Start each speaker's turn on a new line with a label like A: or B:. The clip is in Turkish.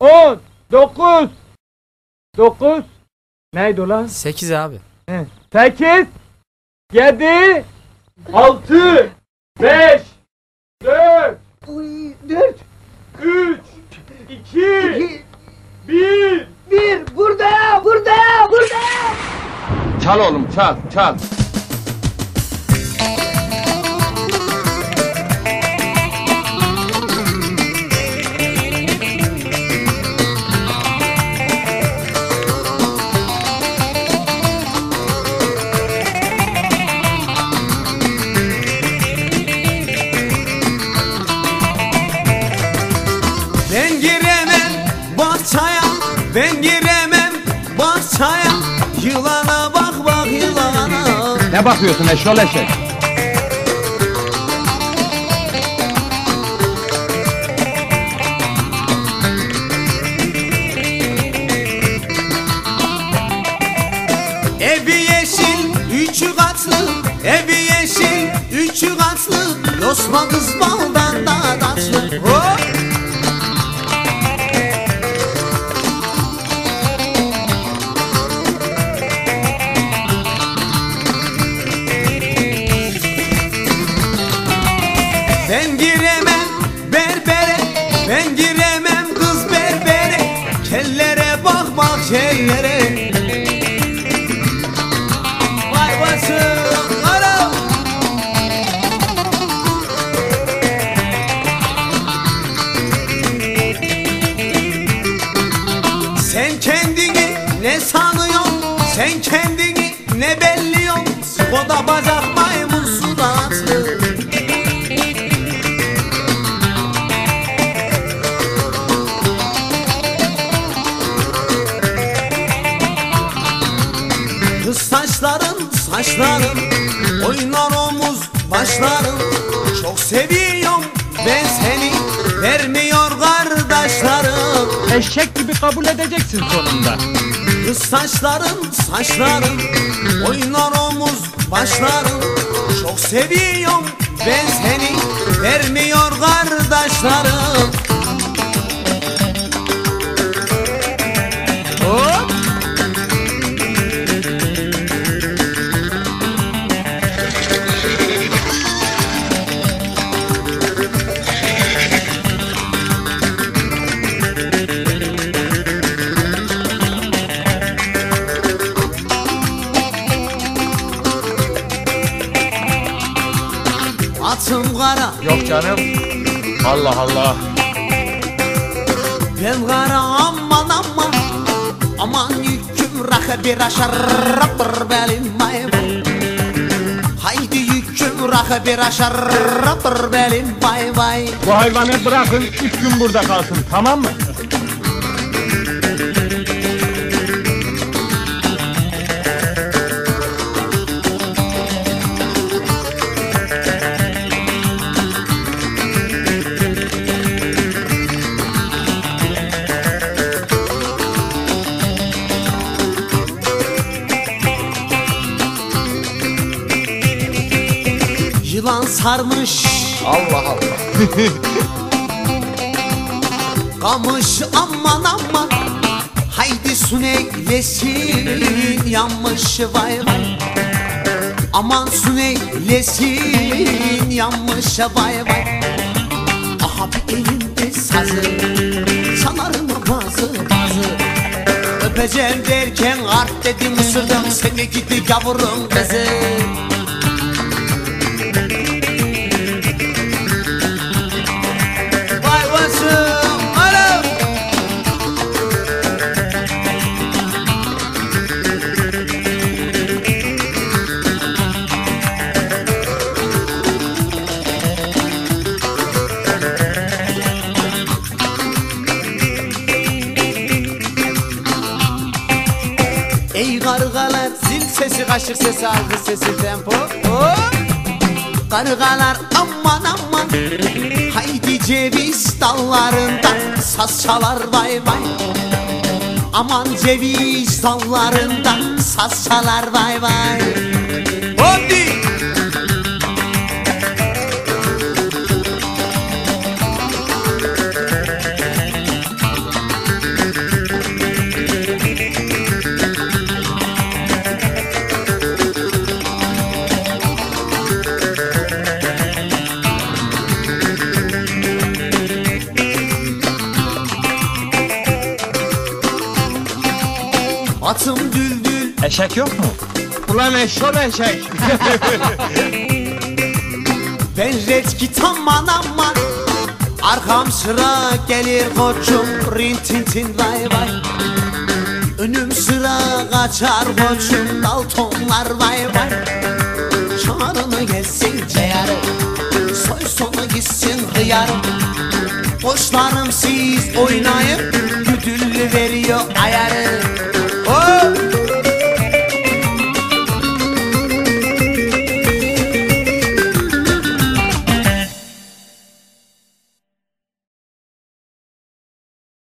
A: On, dokuz, dokuz. Neydi ulan?
B: 8 abi.
A: He. Sekiz, yedi, altı, beş, dört,
C: Uy, dört,
A: üç, iki,
C: iki,
A: bir.
C: bir, burada, burada, burada.
D: Çal oğlum çal çal.
E: Bahçaya. Yılana bak bak yılana.
D: Ne bakıyorsun eşol eşek?
E: Evi yeşil, üçü katlı, evi yeşil, üçü katlı. Yosma kız baldan da tatlı. Ben giremem berbere, ben giremem kız berbere. Kellere bak bak kellere. Vay başım kara. Sen kendini ne sanıyorsun? Sen kendini ne belliyorsun? O da bacak maymun saçların Oynar omuz başların Çok seviyorum ben seni. Vermiyor kardeşlerim.
A: Eşek gibi kabul edeceksin sonunda.
E: Kız saçların saçların Oynar omuz başların Çok seviyorum ben seni. Vermiyor kardeşlerim Atım kara
D: Yok canım. Allah Allah.
E: Ben kara aman aman Aman yüküm rakı bir aşarrattır belim maymun Haydi yüküm rakı bir aşarrattır belim bay bay
A: Bu hayvanı bırakın üç gün burada kalsın tamam mı?
E: Sarmış.
D: Allah Allah.
E: Kamış aman aman. Haydi süneklesin yanmış vay vay. Aman süneklesin yanmış vay vay. Aha bir elimde sazı Çalarım bazı bazı? Öpeceğim derken art dedim ısırdım. Seni gidi yavrum kızı Ey kargalar zil sesi kaşık sesi algı sesi tempo Hop! Kargalar aman aman Haydi ceviz dallarında saz çalar vay vay Aman ceviz dallarında saz çalar vay vay Hadi!
B: Eşek yok mu?
D: Ulan eşşol eşek.
E: Ben reçki aman aman. Arkam sıra gelir koçum. Rin tin tin vay vay. Önüm sıra kaçar koçum. Daltonlar vay vay. Çağrını gelsin ceyarı. Soy sonu gitsin hıyarı. Koçlarım siz oynayın